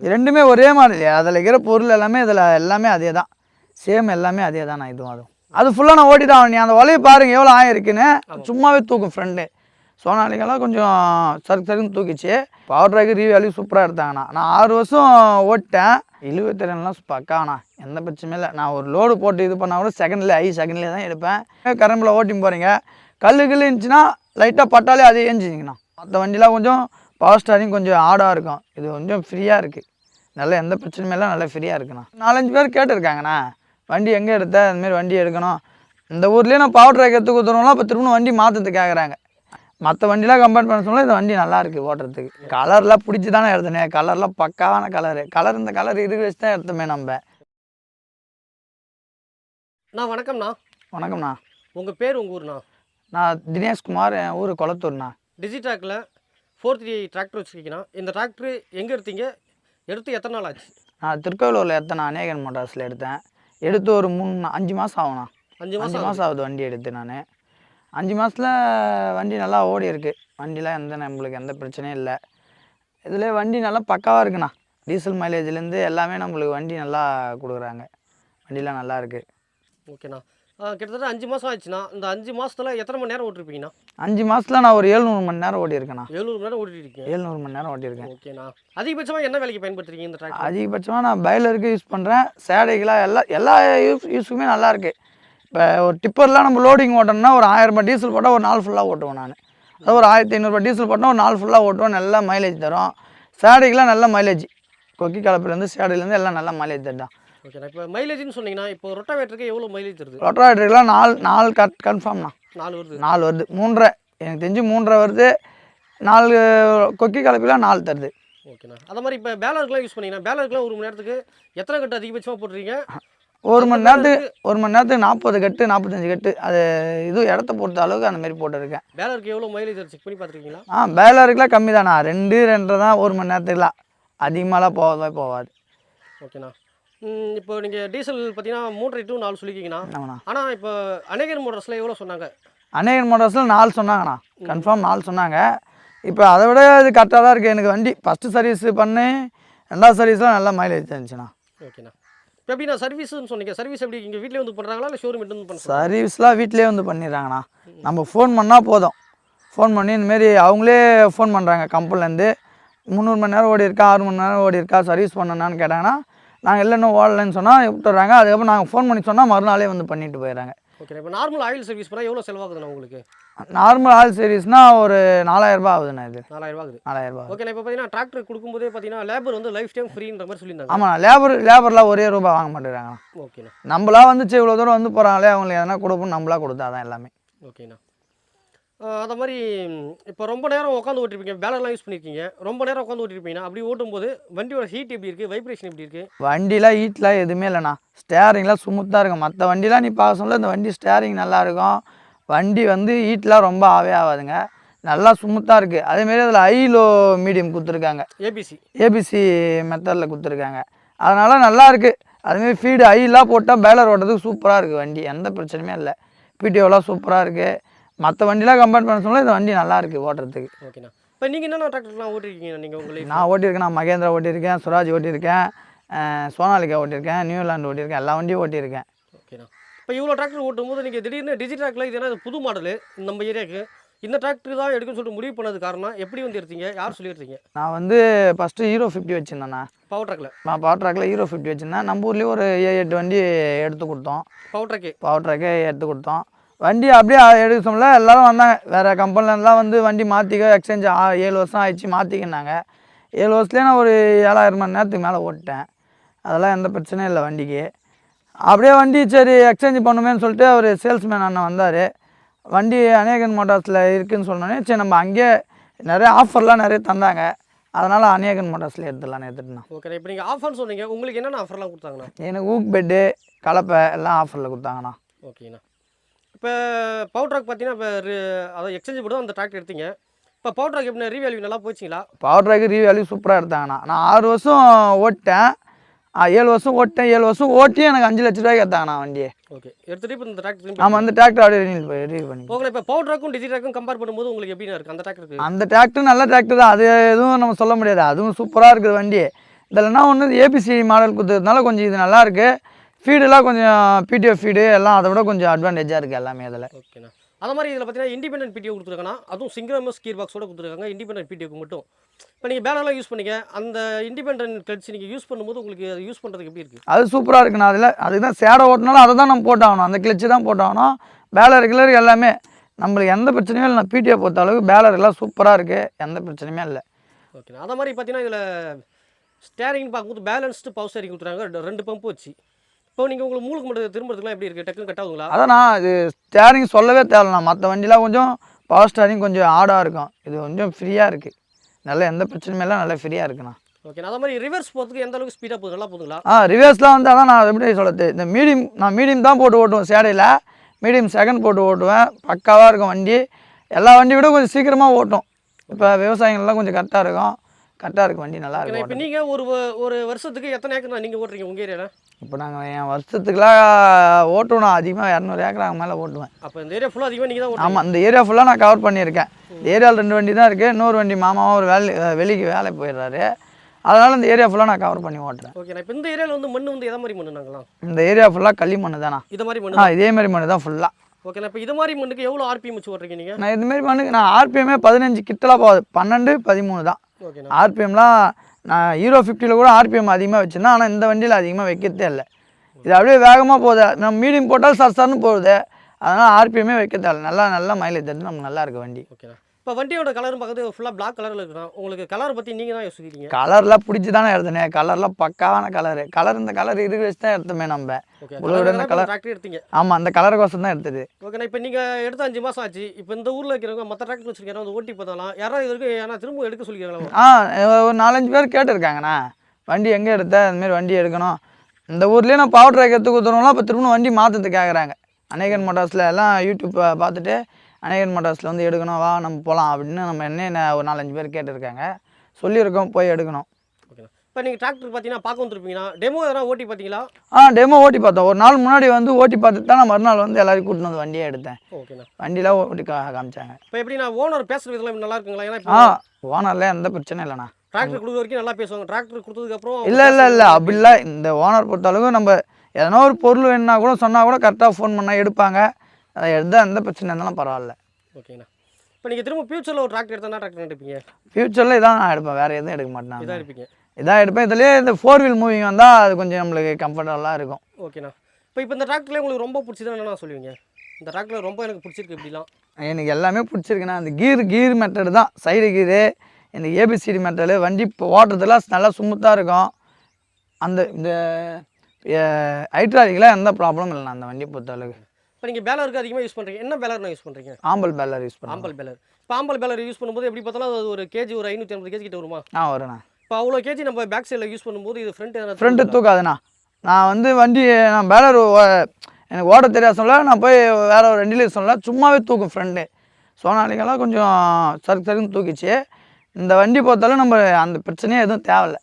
ரெண்டுமே ஒரே மாதிரி அதில் இருக்கிற பொருள் எல்லாமே இதில் எல்லாமே அதே தான் சேம் எல்லாமே அதே தான் நான் இதுவும் அதுவும். அது ஃபுல்லாக நான் ஓட்டி தான் நீ அந்த ஒலையை பாருங்க எவ்வளோ ஆயிருக்குன்னு சும்மாவே தூக்கும் ஃப்ரெண்டு சோனாலிக்கெல்லாம் கொஞ்சம் சருக்கு சருக்குன்னு தூக்கிச்சு. பவர் ட்ராக்கு ரீவேல்யூ சூப்பராக எடுத்தாங்கண்ணா நான் ஆறு வருஷம் ஓட்டேன் இழுவத்திறன்லாம் பக்காண்ணா எந்த பிரச்சனையும் இல்லை. நான் ஒரு லோடு போட்டு இது பண்ணால் கூட செகண்ட்லேயே ஐ செகண்ட்லேயே தான் எடுப்பேன். கரம்பில் ஓட்டி போகிறீங்க கல்லு கில்லு இருந்துச்சுன்னா லைட்டாக பட்டாலே அது ஏஞ்சிங்கண்ணா மற்ற வண்டிலாம் கொஞ்சம் பவர் ஸ்டாரிங் கொஞ்சம் ஆடாக இருக்கும். இது கொஞ்சம் ஃப்ரீயாக இருக்குது நல்லா எந்த பிரச்சனையும் இல்லை நல்லா ஃப்ரீயாக இருக்குண்ணா. நாலஞ்சு பேர் கேட்டிருக்காங்கண்ணா. வண்டி எங்கே எடுத்த? அதுமாரி வண்டி எடுக்கணும். இந்த ஊர்லேயே நான் பவர் ட்ராக் எடுத்து கொடுத்துருவோம்லாம் இப்போ திரும்ப வண்டி மாற்றத்துக்கு கேட்குறாங்க மற்ற வண்டிலாம் கம்பேர் பண்ண சொல்ல இந்த வண்டி நல்லா இருக்குது ஓட்டுறதுக்கு. கலர்லாம் பிடிச்சி தானே எடுத்தனே. கலர்லாம் பக்காவான கலரு கலர் இந்த கலர் இருக்கு வச்சு தான் எடுத்தோமே நம்ம. அண்ணா வணக்கம்ண்ணா. வணக்கம்ண்ணா. உங்கள் பேர் உங்கள் ஊர்ண்ணா? நான் தினேஷ்குமார் என் ஊர் கொளத்தூர்ண்ணா. டிஜிட்ராக்கில் ஃபோர் த்ரீ டிராக்டர் வச்சுருக்கீங்கண்ணா இந்த டிராக்டர் எங்கே எடுத்தீங்க? எடுத்து எத்தனை நாள் ஆச்சு? நான் திருக்கோவிலூரில் எடுத்தேன் அநேகன் மோட்டார்ஸில் எடுத்தேன். எடுத்து ஒரு மூணு அஞ்சு மாதம் ஆகும்ண்ணா அஞ்சு மாதம் மாதம் ஆகுது. வண்டி எடுத்து நான். அஞ்சு மாதத்தில் வண்டி நல்லா ஓடி இருக்கு. வண்டிலாம் எந்த நம்மளுக்கு எந்த பிரச்சனையும் இல்லை. இதில் வண்டி நல்லா பக்காவாக இருக்குண்ணா டீசல் மைலேஜ்லேருந்து எல்லாமே நம்மளுக்கு வண்டி நல்லா கொடுக்குறாங்க. வண்டிலாம் நல்லா இருக்குது ஓகேண்ணா. கிட்டத்தட்ட அஞ்சு மாதம் ஆச்சுண்ணா இந்த அஞ்சு மாதத்தில் எத்தனை மணி நேரம் ஓட்டிருப்பீங்கண்ணா? அஞ்சு மாதத்தில் நான் ஒரு ஏழ்நூறு மணி நேரம் ஓடி இருக்கேண்ணா எழுநூறு மணி நேரம் ஓட்டிட்டு இருக்கீங்க ஏழ்நூறு மணி நேரம் ஓட்டியிருக்கேன். ஓகேண்ணா. அதிகபட்சமாக என்ன வேலைக்கு பயன்படுத்துறீங்க இந்த டிராக்டர் அதிகபட்சமாக நான் பைலருக்கு யூஸ் பண்ணுறேன் சேடைகளாக எல்லா எல்லா யூஸ் யூஸுக்குமே நல்லா இருக்கு. இப்போ ஒரு டிப்பர்லாம் நம்ம லோடிங் ஓட்டணும்னா ஒரு ஆயிரம் ரூபாய் டீசல் போட்டால் ஒரு நாள் ஃபுல்லாக ஓட்டுவேன் நான். அதாவது ஒரு ஆயிரத்தி ஐநூறுரூபா டீசல் போட்டால் ஒரு நாள் ஃபுல்லாக ஓட்டுவேன் நல்லா மைலேஜ் தரும். சேடைக்கெலாம் நல்ல மைலேஜ் கொக்கி கலப்புலேருந்து சேடையிலேருந்து எல்லாம் நல்ல மைலேஜ் தரும் ஓகேண்ணா இப்போ மைலேஜ்னு சொன்னீங்கன்னா இப்போ ரொட்டாவேட்டருக்கு எவ்வளோ மைலேஜ் தருது? ரொட்டராய்டருக்குலாம் நாலு நாலு கட் கன்ஃபார்ம்ண்ணா நாலு வருது. நாலு வருது. மூன்றரை. எனக்கு தெரிஞ்சு மூன்றரை வருது. நாலு கொக்கி கலப்பிலாம் நாலு தருது. ஓகேண்ணா அதே மாதிரி இப்போ பேலருக்குலாம் யூஸ் பண்ணீங்கன்னா பேலருக்குலாம் ஒரு மணி நேரத்துக்கு எத்தனை கட்டு அதிகபட்சமாக போட்டுறீங்க ஒரு மணி நேரத்துக்கு ஒரு மணி நேரத்துக்கு நாற்பது கட்டு நாற்பத்தஞ்சு கட்டு. அது இது இடத்த பொறுத்த அளவுக்கு அந்த மாதிரி போட்டிருக்கேன். பேலருக்கு எவ்வளோ மைலேஜ் செக் பண்ணி பார்த்துருக்கீங்களா? ஆ பேலருக்குலாம் கம்மி தானா ரெண்டு ரெண்டரை தான் ஒரு மணி நேரத்துக்குலாம். அதிகமாகலாம் போகவே போகாது. ஓகேண்ணா இப்போ நீங்கள் டீசல் பார்த்தீங்கன்னா மூன்றரை டு நாலு சொல்லிக்கிங்கண்ணா ஆனால் இப்போ அநேகர் மோட்டர்ஸில் எவ்வளோ சொன்னாங்க? அநேகன் மோட்டார்ஸில் நாலு சொன்னாங்கண்ணா. கன்ஃபார்ம் நாலு சொன்னாங்க. இப்போ அதை விட இது கரெக்டாக தான் இருக்குது எனக்கு வண்டி ஃபஸ்ட்டு சர்வீஸ் பண்ணி ரெண்டாவது சர்வீஸ்லாம் நல்லா மைலேஜ் இருந்துச்சுண்ணா. ஓகேண்ணா. இப்போ எப்படி நான் சர்வீஸ்னு சொன்னீங்க. சர்வீஸ் எப்படி இங்கே வீட்டிலே வந்து பண்ணுறாங்களா இல்லை ஷோரூம் வந்து பண்ணுறாங்க சர்வீஸ்லாம் வீட்டிலே வந்து பண்ணிடுறாங்கண்ணா. நம்ம ஃபோன் பண்ணால் போதும். ஃபோன் பண்ணி இந்தமாரி அவங்களே ஃபோன் பண்ணுறாங்க கம்பெனிலேருந்து முந்நூறு மணி நேரம் ஓடி இருக்கா ஆறு மணி நேரம் ஓடி இருக்கா சர்வீஸ் பண்ணணும்னு கேட்டாங்கன்னா நாங்கள் இல்லை இன்னும் ஓடலைன்னு சொன்னால் விட்டுறாங்க. அதுக்கப்புறம் நாங்கள் ஃபோன் பண்ணி சொன்னால் மறுநாளே வந்து பண்ணிட்டு போயிடுறாங்க ஓகே இப்போ நார்மல் ஆயில் சர்வீஸ் பண்ணால் எவ்வளோ செலவாகுதுண்ணா உங்களுக்கு? நார்மல் ஆயில் சர்வீஸ்னால் ஒரு நாலாயிரரூபா ஆகுதுண்ணா இது. நாலாயிரம் ரூபா ஆகுது. நாலாயிரரூபா ஓகேண்ணா இப்போ பார்த்தீங்கன்னா டிராக்டர் கொடுக்கும்போதே பார்த்தீங்கன்னா லேபர் வந்து லைஃப் டைம் ஃப்ரீன்ற மாதிரி சொல்லியிருந்தாங்க. ஆமாண்ணா லேபர் லேபர்லாம் ஒரே ரூபா வாங்க மாட்டேங்கிறாங்கண்ணா. ஓகேண்ணா. நம்மளா வந்துச்சு இவ்வளோ தூரம் வந்து போகிறாங்களே அவங்களுக்கு எதனா கொடுப்போம் நம்மளா கொடுத்தா தான் எல்லாமே. ஓகேண்ணா. அதை மாதிரி இப்போ ரொம்ப நேரம் உட்காந்து ஓட்டிருப்பீங்க பேலர்லாம் யூஸ் பண்ணியிருக்கீங்க ரொம்ப நேரம் உட்காந்து ஓட்டிருப்பீங்கன்னா அப்படி ஓட்டும்போது வண்டியோட ஹீட் எப்படி இருக்குது வைப்ரேஷன் எப்படி இருக்குது வண்டிலாம் ஹீட்லாம் எதுவுமே இல்லைண்ணா. ஸ்டேரிங்லாம் ஸ்மூத்தாக இருக்கும். மற்ற வண்டிலாம் நீ பார்க்க சொல்ல இந்த வண்டி ஸ்டேரிங் நல்லா இருக்கும். வண்டி வந்து ஹீட்லாம் ரொம்ப ஆவே ஆகாதுங்க. நல்லா ஸ்மூத்தாக இருக்குது அதேமாரி அதில் ஹை லோ மீடியம் கொடுத்துருக்காங்க. ஏபிசி ஏபிசி மெத்தடில் கொடுத்துருக்காங்க. அதனால் நல்லா இருக்குது அதுமாரி ஃபீடு ஹைலாம் போட்டால் பேலர் ஓட்டுறதுக்கு சூப்பராக இருக்குது வண்டி. எந்த பிரச்சனையுமே இல்லை. பிடிஓலாம் சூப்பராக இருக்குது மற்ற வண்டிலாம் கம்பேர் பண்ண சொல்ல இந்த வண்டி நல்லா இருக்குது ஓட்டுறதுக்கு. ஓகேண்ணா. இப்போ நீங்கள் என்னென்ன டிராக்டர்லாம் ஓட்டிருக்கீங்க? நீங்கள் உங்களை நான் ஓட்டியிருக்கேன் நான் மகேந்திரா ஓட்டியிருக்கேன் சுராஜ் ஓட்டியிருக்கேன் அஹ் சோனாலிகா ஓட்டியிருக்கேன் நியூலாண்ட் ஓட்டியிருக்கேன் எல்லா வண்டியும் ஓட்டியிருக்கேன். ஓகேண்ணா. இப்போ இவ்வளோ டிராக்டர் ஓட்டும்போது நீங்கள் திடீர்னு இது என்ன இது புது மாடலு நம்ம ஏரியாவுக்கு இந்த டிராக்டர் தான் எடுக்குன்னு சொல்லிட்டு முடிவு பண்ணது காரணம் எப்படி வந்து எடுத்தீங்க? யார் சொல்லி எடுத்தீங்க நான் வந்து ஃபஸ்ட்டு ஹீரோ ஃபிஃப்டி வச்சுருந்தேண்ணா. பவர் ட்ராக்ல நான் பவர் ட்ராக்கில் ஹீரோ ஃபிஃப்டி வச்சுருந்தேன். நம்ம ஊர்லேயும் ஒரு ஏழு எட்டு வண்டி எடுத்து கொடுத்தோம். பவர் ட்ராக்கே பவர் ட்ராக்கே எடுத்து கொடுத்தோம். வண்டி அப்படியே எடுக்க சொல்ல எல்லாரும் வந்தாங்க. வேறு கம்பெனிலலாம் வந்து வண்டி மாற்றிக்க எக்ஸ்சேஞ்ச் ஏழு வருஷம் ஆயிடுச்சு மாற்றிக்கினாங்க ஏழு வருஷத்துலேயே நான் ஒரு ஏழாயிரம் மணி நேரத்துக்கு மேலே ஓட்டிட்டேன். அதெல்லாம் எந்த பிரச்சனையும் இல்லை வண்டிக்கு. அப்படியே வண்டி சரி எக்ஸ்சேஞ்ச் பண்ணுமேன்னு சொல்லிட்டு அவர் சேல்ஸ்மேன் அண்ணன் வந்தார். வண்டி அநேகன் மோட்டார்ஸில் இருக்குதுன்னு சொன்னோன்னே சரி நம்ம அங்கேயே நிறைய ஆஃபர்லாம் நிறைய தந்தாங்க. அதனால் அநேகன் மோட்டார்ஸில் எடுத்துடலான்னு எடுத்துட்டேன் ஓகே இப்போ நீங்கள் ஆஃபர்னு சொன்னீங்க உங்களுக்கு என்னென்ன ஆஃபர்லாம் கொடுத்தாங்கண்ணா? எனக்கு ஊக் பெட்டு கலப்பை எல்லாம் ஆஃபரில் கொடுத்தாங்கண்ணா. ஓகேண்ணா. இப்போ பவர் ட்ராக் பார்த்தீங்கன்னா இப்போ அதாவது எக்ஸ்சேஞ்ச் போட்டு அந்த டிராக்டர் எடுத்தீங்க. இப்போ பவர் ட்ராக் எப்படி ரீவேல்யூ நல்லா போச்சுங்களா? பவர் ட்ராக்கு ரீவேல்யூ சூப்பராக எடுத்தாங்கண்ணா. நான் ஆறு வருஷம் ஓட்டேன். ஏழு வருஷம் ஓட்டேன். ஏழு வருஷம் ஓட்டி எனக்கு அஞ்சு லட்ச ரூபாய்க்கு எடுத்தாங்கண்ணா வண்டியை. ஓகே எடுத்துகிட்டு இப்போ இந்த டிராக்டர் ஆமாம் அந்த டிராக்டர் அப்படியே ரினியூல் பண்ணி போகல இப்போ பவர் ட்ராக்கும் டிஜி ட்ராக்கும் கம்பேர் பண்ணும்போது உங்களுக்கு எப்படிண்ணா இருக்குது அந்த டிராக்டருக்கு அந்த டிராக்டர் நல்ல டிராக்டர் தான். அது எதுவும் நம்ம சொல்ல முடியாது. அதுவும் சூப்பராக இருக்குது வண்டி. இதில் என்ன ஒன்று? ஏபிசி மாடல் கொடுத்ததுனால கொஞ்சம் இது நல்லா இருக்கு. ஃபீடெல்லாம் கொஞ்சம் பிடிஎஃப் ஃபீடு எல்லாம் அதை விட கொஞ்சம் அட்வான்டேஜாக இருக்குது எல்லாமே இதில். ஓகேண்ணா. அது மாதிரி இதில் பார்த்தீங்கன்னா இண்டிபெண்டன்ட் பிடிஓ கொடுத்துருக்காங்கன்னா அதுவும் சிங்கிள் எம்எஸ் கீர் பாக்ஸோட கொடுத்துருக்காங்க இண்டிபெண்டன்ட் பிடிஓக்கு மட்டும். இப்போ நீங்கள் பேனர்லாம் யூஸ் பண்ணீங்க அந்த இண்டிபெண்டன்ட் கிளட்ச் நீங்கள் யூஸ் பண்ணும்போது உங்களுக்கு அது யூஸ் பண்ணுறதுக்கு எப்படி இருக்குது அது சூப்பராக இருக்குண்ணா அதில். அதுக்கு தான் சேடை ஓட்டினாலும் அதை தான் நம்ம போட்டாகணும் அந்த கிளச்சு தான் போட்டாகணும் பேலர் கிளர் எல்லாமே. நம்மளுக்கு எந்த பிரச்சனையும் இல்லை பிடிஏ பொறுத்த அளவுக்கு பேலர் எல்லாம் சூப்பராக இருக்குது எந்த பிரச்சனையுமே இல்லை. ஓகேண்ணா. அதே மாதிரி பார்த்தீங்கன்னா இதில் ஸ்டேரிங் பார்க்கும்போது பேலன்ஸ்டு பவர் ஸ்டேரிங் கொடுத்துருக்காங்க. ரெண்டு- ரெண்டு பம்ப் வச்சு. இப்போ நீங்கள் உங்களுக்கு மூலுக்கு மட்டும் திரும்புறதுக்குலாம் எப்படி இருக்குது டக்குன்னு கட் ஆகுங்களா? அதாண்ணா இது ஸ்டேரிங் சொல்லவே தேவையில்லண்ணா மற்ற வண்டிலாம் கொஞ்சம் பவர் ஸ்டேரிங் கொஞ்சம் ஆடாக இருக்கும். இது கொஞ்சம் ஃப்ரீயாக இருக்குது நல்லா எந்த பிரச்சனையுமே இல்லை. நல்லா ஃப்ரீயாக இருக்குண்ணா ஓகே அதே மாதிரி ரிவர்ஸ் போகிறதுக்கு எந்த அளவுக்கு ஸ்பீடாக போகுது? நல்லா போகுதுங்களா? ஆ ரிவர்ஸ்லாம் வந்து அதான் நான் எப்படி சொல்லுறது இந்த மீடியம் நான் மீடியம் தான் போட்டு ஓட்டுவேன் சேடையில். மீடியம் செகண்ட் போட்டு ஓட்டுவேன். பக்காவாக இருக்கும் வண்டி. எல்லா வண்டியை விட கொஞ்சம் சீக்கிரமாக ஓட்டும். இப்போ விவசாயிகள்லாம் கொஞ்சம் கரெக்டாக இருக்கும். கரெக்டாக இருக்கும் வண்டி நல்லா இருக்கும் இப்போ நீங்கள் ஒரு ஒரு வருஷத்துக்கு எத்தனை ஏக்கர் நீங்கள் ஓட்டுறீங்க உங்கள் ஏரியாவில் இப்போ நாங்கள் என் வருஷத்துக்குலாம் ஓட்டுவேன் அதிகமாக இரநூறு ஏக்கர் மேலே ஓட்டுவேன். அப்போ இந்த ஏரியா ஃபுல்லாக அதிகமாக நீங்கள் தான் ஆமாம் இந்த ஏரியா ஃபுல்லாக நான் கவர் பண்ணியிருக்கேன். இந்த ஏரியாவில் ரெண்டு வண்டி தான் இருக்குது இன்னொரு வண்டி மாமாவும் ஒரு வேலை வெளிக்கு வேலை போயிடுறாரு. அதனால் இந்த ஏரியா ஃபுல்லாக நான் கவர் பண்ணி ஓட்டுறேன். ஓகேண்ணா இப்போ இந்த ஏரியாவில் வந்து மண் வந்து எதை மாதிரி மண்ணு நாங்களாம் இந்த ஏரியா ஃபுல்லாக களி மண்ணு தானா? இது மாதிரி ஆ மண்ணு இதே மாதிரி மண்ணு தான் ஃபுல்லாக ஓகேண்ணா இப்போ இது மாதிரி மண்ணுக்கு எவ்வளோ ஆர்பிஎம் வச்சு ஓட்டுறீங்க நீங்கள் நான் இதுமாரி மண்ணுக்கு நான் ஆர்பிஎம்மே பதினஞ்சு கிட்டலாம் போகுது. பன்னெண்டு பதிமூணு தான். ஆர்பிஎம்லாம் நான் ஹீரோ ஃபிஃப்டியில் கூட ஆர்பிஎம் அதிகமாக வச்சுருந்தேன். ஆனால் இந்த வண்டியில் அதிகமாக வைக்கிறதே இல்லை. இது அப்படியே வேகமாக போகுது. நம்ம மீடியம் போட்டால் சர் சர்னு போகுது. அதனால் ஆர்பிஎம்மே வைக்க தேவையில்ல நல்லா நல்லா மைலேஜ் தட்டு நமக்கு நல்லா இருக்கு வண்டி. ஓகேண்ணா. இப்போ வண்டியோட கலரும் பார்க்குறது ஃபுல்லாக பிளாக் கலரில் இருக்குண்ணா. உங்களுக்கு கலர் பற்றி நீங்கள் தான் யோசிக்கிறீங்க? கலர்லாம் பிடிச்சி தானே எடுத்தனே கலர்லாம் பக்காவான கலரு கலர் இந்த கலர் இருக்கு வச்சு தான் எடுத்தோமே நம்ம. உங்களோட இந்த colour- டிராக்டர் எடுத்தீங்க. ஆமாம் அந்த கலருக்கோசம் தான் எடுத்தது. ஓகேண்ணா இப்போ நீங்கள் எடுத்து அஞ்சு மாதம் ஆச்சு. இப்போ இந்த ஊரில் இருக்கிறவங்க மற்ற டிராக்டர் வச்சிருக்காங்க வந்து ஓட்டி பார்த்தாலாம். யாராவது இது வரைக்கும் ஏன்னா திரும்ப எடுக்க சொல்லிக்கிறாங்களா ஆ ஒரு நாலஞ்சு பேர் கேட்டிருக்காங்கண்ணா. வண்டி எங்கே எடுத்த? அதுமாரி வண்டி எடுக்கணும். இந்த ஊர்லேயே நான் பவர் ட்ராக் எடுத்து கொடுத்துறவங்களாம் இப்போ திரும்ப வண்டி மாற்றத்துக்கு கேட்குறாங்க அநேகன் மோட்டார்ஸில் எல்லாம் யூடியூப் பா- பார்த்துட்டு அநேகன் மோட்டார்ஸில் வந்து எடுக்கணும் வா நம்ம போகலாம் அப்படின்னு நம்ம என்ன ஒரு நாலஞ்சு பேர் கேட்டிருக்காங்க. சொல்லியிருக்கோம் போய் எடுக்கணும். இப்போ நீங்கள் டிராக்டர் பார்த்தீங்கன்னா பார்க்க வந்துருப்பீங்கன்னா டெமோ எதனா ஓட்டி பார்த்தீங்களா ஆ டெமோ ஓட்டி பார்த்தோம். ஒரு நாள் முன்னாடி வந்து ஓட்டி பார்த்துட்டு தான் நான் மறுநாள் வந்து எல்லாரையும் கூட்டின்னு வந்து வண்டியை எடுத்தேன். ஓகேண்ணா. வண்டிலாம் ஓட்டி காமிச்சாங்க. இப்போ எப்படி நான் ஓனர் பேசுகிற விதம்லாம் நல்லா இருக்குங்களா? ஏன்னா ஆ இப்போ ஓனரில் எந்த பிரச்சனையும் இல்லைண்ணா. டிராக்டர் கொடுக்குற வரைக்கும் நல்லா பேசுவாங்க. டிராக்டர் கொடுத்ததுக்கப்புறம் இல்லை இல்லை இல்லை அப்படி இல்லை இந்த ஓனர் பொறுத்த அளவுக்கு நம்ம எதனா ஒரு பொருள் வேணுன்னா கூட சொன்னால் கூட கரெக்டாக ஃபோன் பண்ணால் எடுப்பாங்க. அதை எடுத்தால் எந்த பிரச்சனை இருந்தாலும் பரவாயில்ல. ஓகேண்ணா இப்போ நீங்கள் திரும்ப ஃபியூச்சரில் ஒரு டிராக்டர் எடுத்தா டிராக்டர் எடுப்பீங்க ஃப்யூச்சரில் இதான் நான் எடுப்பேன். வேறு எதுவும் எடுக்க மாட்டேன் இதான். எடுப்பீங்க. இதான் எடுப்பேன். இதுலேயே இந்த ஃபோர் வீல் மூவிங் வந்தால் அது கொஞ்சம் நம்மளுக்கு கம்ஃபர்டபுளாக இருக்கும். ஓகேண்ணா. இப்போ இப்போ இந்த டிராக்டர்லேயே உங்களுக்கு ரொம்ப பிடிச்சதுன்னு என்ன சொல்லுவீங்க? இந்த டிராக்டர் ரொம்ப எனக்கு பிடிச்சிருக்கு இப்படிலாம். எனக்கு எல்லாமே பிடிச்சிருக்குண்ணா. அந்த கீர் கீர் மெத்தடு தான். சைடு கீரு இந்த ஏபிசிடி மெத்தடு வண்டி இப்போ ஓட்டுறதுலாம் நல்லா ஸ்மூத்தாக இருக்கும். அந்த இந்த ஹைட்ராலிக்கெலாம் எந்த ப்ராப்ளமும் இல்லைண்ணா அந்த வண்டியை பொறுத்த அளவுக்கு இப்போ நீங்கள் பேலருக்கு அதிகமாக யூஸ் பண்ணுறீங்க என்ன பேலர் யூஸ் பண்ணுறீங்க ஆம்பல் பேலர் யூஸ் பண்ணுவோம். ஆம்பல் பேலர். இப்போ ஆம்பல் பேலர் யூஸ் பண்ணும்போது எப்படி பார்த்தாலும் அது ஒரு கேஜி ஒரு ஐநூற்றி ஐம்பது கேஜி கிட்ட வருமா? ஆ வருண்ணா இப்போ அவ்வளோ கேஜி நம்ம பேக் சைடில் யூஸ் பண்ணும்போது இது ஃப்ரண்ட் ஃப்ரெண்டு தூக்காதுண்ணா. நான் வந்து வண்டி நான் பேலர் எனக்கு ஓட தெரியாத சொல்ல நான் போய் வேற ஒரு ரெண்டு லீர் சொல்ல சும்மாவே தூக்கும் ஃப்ரெண்டு சோனாலிக்கெல்லாம் கொஞ்சம் சருக்கு சருக்குன்னு தூக்கிச்சு. இந்த வண்டி பொறுத்தாலும் நம்ம அந்த பிரச்சனையே எதுவும் தேவையில்ல.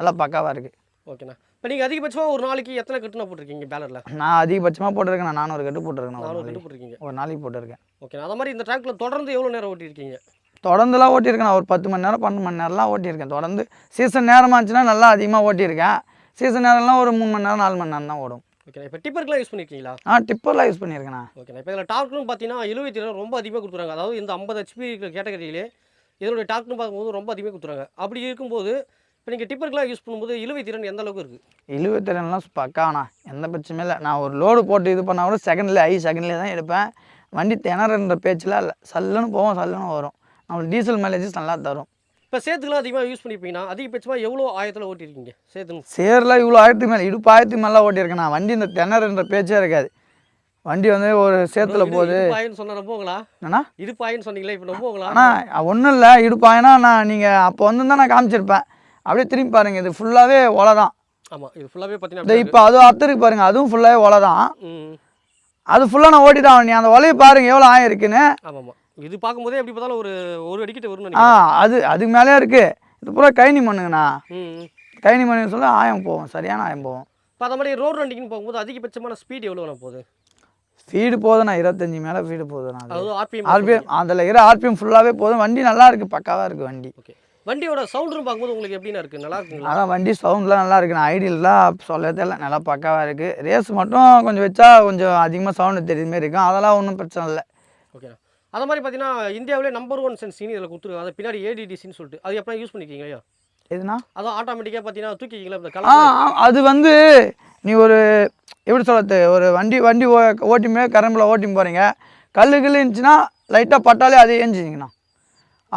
நல்லா பக்காவாக இருக்குது ஓகேண்ணா. இப்போ நீங்கள் அதிகபட்சமாக ஒரு நாளைக்கு எத்தனை கட்டுனா போட்டிருக்கீங்க பேலரில் நான் அதிகபட்சமாக போட்டிருக்கேன். நான் நானூறு கட்டு போட்டிருக்கேன். நான் ஒரு நானூறு. கட்டு போட்டிருக்கீங்க. ஒரு நாளைக்கு போட்டிருக்கேன். ஓகே அது மாதிரி இந்த டிராக்டரில் தொடர்ந்து எவ்வளோ நேரம் ஓட்டியிருக்கீங்க? தொடர்ந்துலாம் ஓட்டியிருக்கேன். நான் ஒரு பத்து மணி நேரம் பன்னெண்டு மணி நேரம்லாம் ஓட்டியிருக்கேன். தொடர்ந்து சீசன் நேரமாக இருந்துச்சுன்னா நல்லா அதிகமாக ஓட்டியிருக்கேன். சீசன் நேரம்லாம் ஒரு மூணு மணி நேரம் நாலு மணி நேரம் தான் ஓடும். ஓகேண்ணா இப்போ டிப்பருக்குலாம் யூஸ் பண்ணியிருக்கீங்களா ஆ டிப்பர்லாம் யூஸ் பண்ணியிருக்கேண்ணா ஓகேண்ணா இப்போ இதில் டார்க்னு பார்த்தீங்கன்னா எழுபத்தி ரொம்ப அதிகமாக கொடுத்துறாங்க. அதாவது இந்த ஐம்பது ஹெச்பி கேட்டகரியிலே இதனுடைய டார்க்னு பார்க்கும்போது ரொம்ப அதிகமாக கொடுத்துறாங்க. அப்படி இருக்கும்போது இப்போ நீங்கள் டிப்பருக்குலாம் யூஸ் பண்ணும்போது எழுபத்தி ரெண்டு எந்த அளவுக்கு இருக்குது எழுபத்தி ரெண்டுலாம் பக்காண்ணா எந்த பிரச்சனையும் இல்லை. நான் ஒரு லோடு போட்டு இது பண்ணால் கூட செகண்ட்லேயே ஐ செகண்ட்லேயே தான் எடுப்பேன். வண்டி திணறன்ற பேச்செலாம் இல்லை சல்லுன்னு போவோம் சல்லுன்னு வரும். நம்மளுக்கு டீசல் மைலேஜஸ் நல்லா தரும். இப்போ சேத்துக்குலாம் அதிகமாக யூஸ் பண்ணியிருப்பீங்கன்னா அதிகபட்சமாக எவ்வளோ ஆயத்தில் ஓட்டியிருக்கீங்க சேத்துன்னு. சேர்லாம் இவ்வளோ ஆயிரத்துக்கு மேலே இடுப்பு ஆயிரத்துக்கு மேலே ஓட்டியிருக்கேன் நான். வண்டி இந்த திணறன்ற பேச்சே இருக்காது. வண்டி வந்து ஒரு சேத்துல போகுது. என்னண்ணா? இது பாயின்னு சொன்னீங்களே இப்போ நம்புங்களா ஆனால் ஒன்றும் இல்லை. இடுப்பாயினா நான் நீங்கள் அப்போ வந்து தான் நான் காமிச்சிருப்பேன். அப்படியே திரும்பி பாருங்க இது ஃபுல்லாகவே ஒலை தான் ஆமாம் இது ஃபுல்லாகவே இந்த பார்த்தீங்கன்னா இப்போ அதுவும் அத்தருக்கு பாருங்க அதுவும் ஃபுல்லாகவே ஒலை தான் அது ஃபுல்லாக நான் ஓட்டி தான் நீ அந்த ஒலையை பாருங்க எவ்வளோ ஆயிருக்குன்னு. ஆமாம். இது பார்க்கும்போதே எப்படி பார்த்தாலும் ஒரு ஒரு அடிக்கிட்ட வரும்னு ஆ அது அதுக்கு மேலே இருக்குது இது பூரா கைனி மண்ணுங்கண்ணா. கைனி மண்ணு சொல்ல ஆயம் போவோம் சரியான ஆயம் போவோம் இப்போ அந்த மாதிரி ரோட் ரன்னிங்னு போகும்போது அதிகபட்சமான ஸ்பீட் எவ்வளோ போகுது? ஃபீடு போதுண்ணா இருபத்தஞ்சி மேலே போதுண்ணா அது. அதாவது ஆர்பிஎம் ஆர்பிஎம் அதில் இருக்கிற ஆர்பிஎம் ஃபுல்லாகவே போதும். வண்டி நல்லா இருக்குது பக்காவாக இருக்குது வண்டி. ஓகே வண்டியோட சவுண்டும் பார்க்கும்போது உங்களுக்கு எப்படிண்ணா இருக்குது நல்லா இருக்குங்களா? அதான் வண்டி சவுண்ட்லாம் நல்லா இருக்கு. நான் ஐடியெல்லாம் சொல்ல தெரியல நல்லா பக்காவாக இருக்குது ரேஸ் மட்டும் கொஞ்சம் வச்சா கொஞ்சம் அதிகமாக சவுண்டு தெரியுற மாதிரி இருக்கும். அதெல்லாம் ஒன்றும் பிரச்சனை இல்லை. ஓகேண்ணா அது மாதிரி பார்த்தீங்கன்னா இந்தியாவிலே நம்பர் ஒன் சென்சின்னு இதில் கொடுத்துருக்காங்க அது பின்னாடி ஏடிடிசின்னு சொல்லிட்டு. அது எப்போ யூஸ் பண்ணிக்கிங்களா எதுனா அதான் ஆட்டோமேட்டிக்காக பார்த்தீங்கன்னா தூக்கிக்கிங்களா அது வந்து நீ ஒரு எப்படி சொல்கிறது ஒரு வண்டி வண்டி ஓ ஓட்டிமே கரம்பில் ஓட்டின்னு போகிறீங்க கல்லு கில்லு இருந்துச்சுன்னா லைட்டாக பட்டாலே அது ஏஞ்சிங்கண்ணா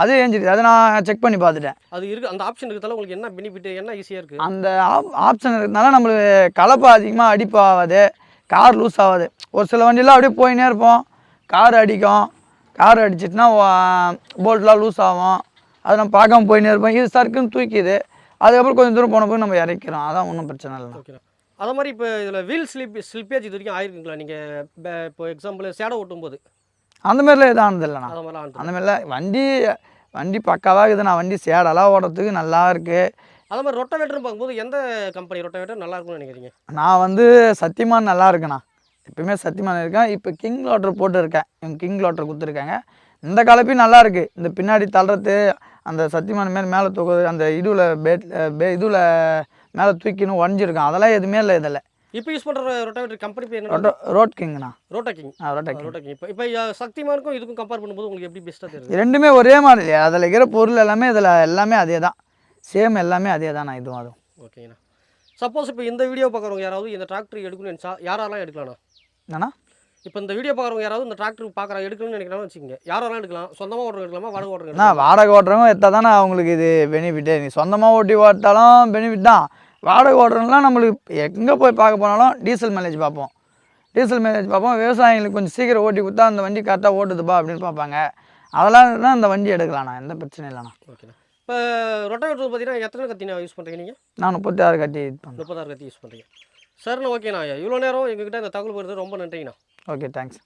அது ஏஞ்சிடுது அதை நான் செக் பண்ணி பார்த்துட்டேன். அது இருக்கு அந்த ஆப்ஷன் இருக்கிறதால உங்களுக்கு என்ன பெனிஃபிட் என்ன ஈஸியாக இருக்குது அந்த ஆப் ஆப்ஷன் இருக்கிறதுனால நம்மளுக்கு கலப்பை அதிகமாக அடிப்பாகாது. கார் லூஸ் ஆகாது. ஒரு சில வண்டியெலாம் அப்படியே போயினே இருப்போம். கார் அடிக்கும். கார் அடிச்சிட்டுனா போல்ட்லாம் லூஸ் ஆகும். அதை நம்ம பார்க்காம போயினே இருப்போம். இது சர்க்குன்னு தூக்கிது. அதுக்கப்புறம் கொஞ்சம் தூரம் போன போய் நம்ம இறக்கிறோம். அதான் ஒன்றும் பிரச்சனை ஓகேண்ணா அதே மாதிரி இப்போ இதில் வீல் ஸ்லிப் ஸ்லிப்பேஜ் இது வரைக்கும் ஆயிருக்குங்களா? நீங்கள் இப்போ எக்ஸாம்பிள் சேடை ஓட்டும் போது அந்த மாதிரிலாம் எதுவும் ஆனது இல்லைண்ணா. அது மாதிரிலாம் ஆனது அந்த மாதிரிலாம் வண்டி வண்டி பக்காவாக இருக்குதுண்ணா வண்டி சேடெல்லாம் ஓடுறதுக்கு நல்லா இருக்குது அதே மாதிரி ரொட்டவேட்டர்னு பார்க்கும்போது எந்த கம்பெனி ரொட்டவேட்டர் நல்லா இருக்கும்னு நினைக்கிறீங்க? நான் வந்து சத்தியமான் நல்லா இருக்கேண்ணா. எப்பயுமே சத்தியமான் இருக்கேன். இப்போ கிங் லாட்டர் போட்டு இருக்கேன் இவங்க கிங் லாட்டர் கொடுத்துருக்காங்க. இந்த கலப்பையும் நல்லா இருக்கு. இந்த பின்னாடி தள்ளுறது அந்த சத்தியமான் மேலே மேலே தூக்குறது அந்த இதுவில் பேட் பே இதுவில் மேலே தூக்கின்னு உடஞ்சிருக்கான். அதெல்லாம் எதுவுமே இல்லை இதில். இப்போ யூஸ் பண்ணுற ரொட்டவேட்டர் கம்பெனி பேர் என்ன ரோட் கிங்ண்ணா ரோட்டா கிங் ஆ ரோட்டா கிங் ரோட்டா கிங் இப்போ இப்போ சக்திமானுக்கும் இதுக்கும் கம்பேர் பண்ணும்போது உங்களுக்கு எப்படி பெஸ்ட்டாக தெரியுது? ரெண்டுமே ஒரே மாதிரி அதில் இருக்கிற பொருள் எல்லாமே இதில் எல்லாமே அதே தான். சேம் எல்லாமே அதே தான் நான் இதுவும் அதுவும். ஓகேங்கண்ணா சப்போஸ் இப்போ இந்த வீடியோ பார்க்குறவங்க யாராவது இந்த டிராக்டர் எடுக்கணும்னு நினச்சா யாரெல்லாம் எடுக்கலாம்ண்ணா என்னண்ணா? இப்போ இந்த வீடியோ பார்க்குறவங்க யாராவது இந்த டிராக்டர் பார்க்குற எடுக்கணும்னு நினைக்கிறாங்கன்னு வச்சுக்கோங்க. யாரெல்லாம் எடுக்கலாம்? சொந்தமாக ஓட்டுறவங்க எடுக்கலாமா? வாடகை ஓட்டுறவங்க வாடகை ஓட்டுறவங்க எடுத்தால் தானே அவங்களுக்கு இது பெனிஃபிட்டே நீ சொந்தமாக ஓட்டி ஓட்டாலும் பெனிஃபிட் தான். வாடகை ஓட்டுறதுலாம் நம்மளுக்கு எங்கே போய் பார்க்க போனாலும் டீசல் மைலேஜ் பார்ப்போம். டீசல் மைலேஜ் பார்ப்போம். விவசாயிகளுக்கு கொஞ்சம் சீக்கிரம் ஓட்டி கொடுத்தா அந்த வண்டி கரெக்டாக ஓட்டுதுப்பா அப்படின்னு பார்ப்பாங்க. அதெல்லாம் இருந்தால் இந்த வண்டி எடுக்கலாண்ணா எந்த பிரச்சனையும் இல்லைண்ணா. ஓகேண்ணா. இப்போ ரொட்டவேட்டர் பார்த்தீங்கன்னா எத்தனை கத்தினா யூஸ் பண்ணுறீங்க நீங்கள் நான் முப்பத்தி ஆறு கட்டி இது பண்ணுறேன் முப்பதாயிரம் கத்தி யூஸ் பண்ணுறீங்க சரிண்ணா ஓகேண்ணா இவ்வளோ நேரம் எங்ககிட்ட இந்த தகவல் வருது ரொம்ப நன்றிங்கண்ணா. Okay thanks